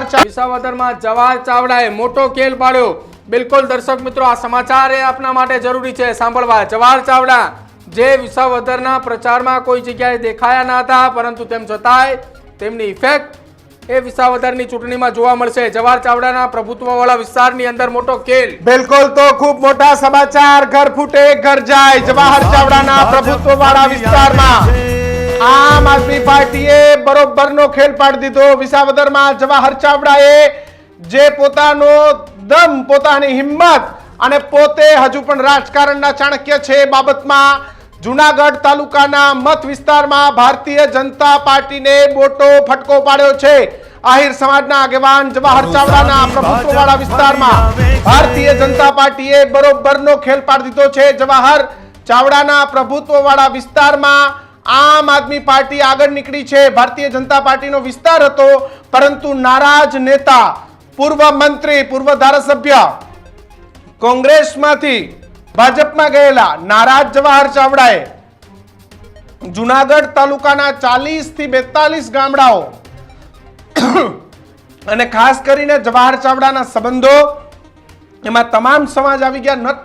ચાવડા વિસાવદરમાં જવાહર ચાવડાએ મોટો ખેલ પાડ્યો. બિલકુલ દર્શક મિત્રો, આ સમાચાર એ આપના માટે જરૂરી છે. સાંભળવા, જવાહર ચાવડા જે વિસાવદરના પ્રચારમાં કોઈ જગ્યાએ દેખાયા ન હતા, પરંતુ તેમ છતાંય તેમની ઇફેક્ટ એ વિસાવદરની ચૂંટણીમાં જોવા મળશે. જવાહર ચાવડાના પ્રભુત્વવાળા વિસ્તારની અંદર મોટો ખેલ. બિલકુલ તો ખૂબ મોટા સમાચાર. ઘર ફૂટે, ઘર જાય. જવાહર ચાવડાના પ્રભુત્વ વાળા વિસ્તારમાં આમ આદમી પાર્ટીએ બરોબરનો ખેલ પાડી દીધો. વિસાવદરમાં જવાહર ચાવડાએ જે પોતાનો દમ પોતાની હિંમત અને પોતે હજુ પણ રાજકારણના ચાણક્ય છે બાબતમાં જુનાગઢ તાલુકાના મત વિસ્તારમાં ભારતીય જનતા પાર્ટીને મોટો ફટકો પાડ્યો છે. આહિર સમાજના આગેવાન જવાહર ચાવડાના પ્રભુત્વવાળા વિસ્તારમાં ભારતીય જનતા પાર્ટીએ બરોબરનો ખેલ પાડી દીધો છે. જવાહર ચાવડાના પ્રભુત્વવાળા વિસ્તારમાં આમ આદમી પાર્ટી આગળ નીકળી છે. ભારતીય જનતા પાર્ટીનો વિસ્તાર હતો, પરંતુ નારાજ નેતા, પૂર્વ મંત્રી, પૂર્વ ધારાસભ્ય કોંગ્રેસમાંથી ભાજપમાં ગયેલા નારાજ જવાહર ચાવડાએ જુનાગઢ તાલુકાના ચાલીસથી બેતાલીસ ગામડાઓ અને ખાસ કરીને જવાહર ચાવડાના સંબંધો, એમાં તમામ સમાજ આવી ગયા. નત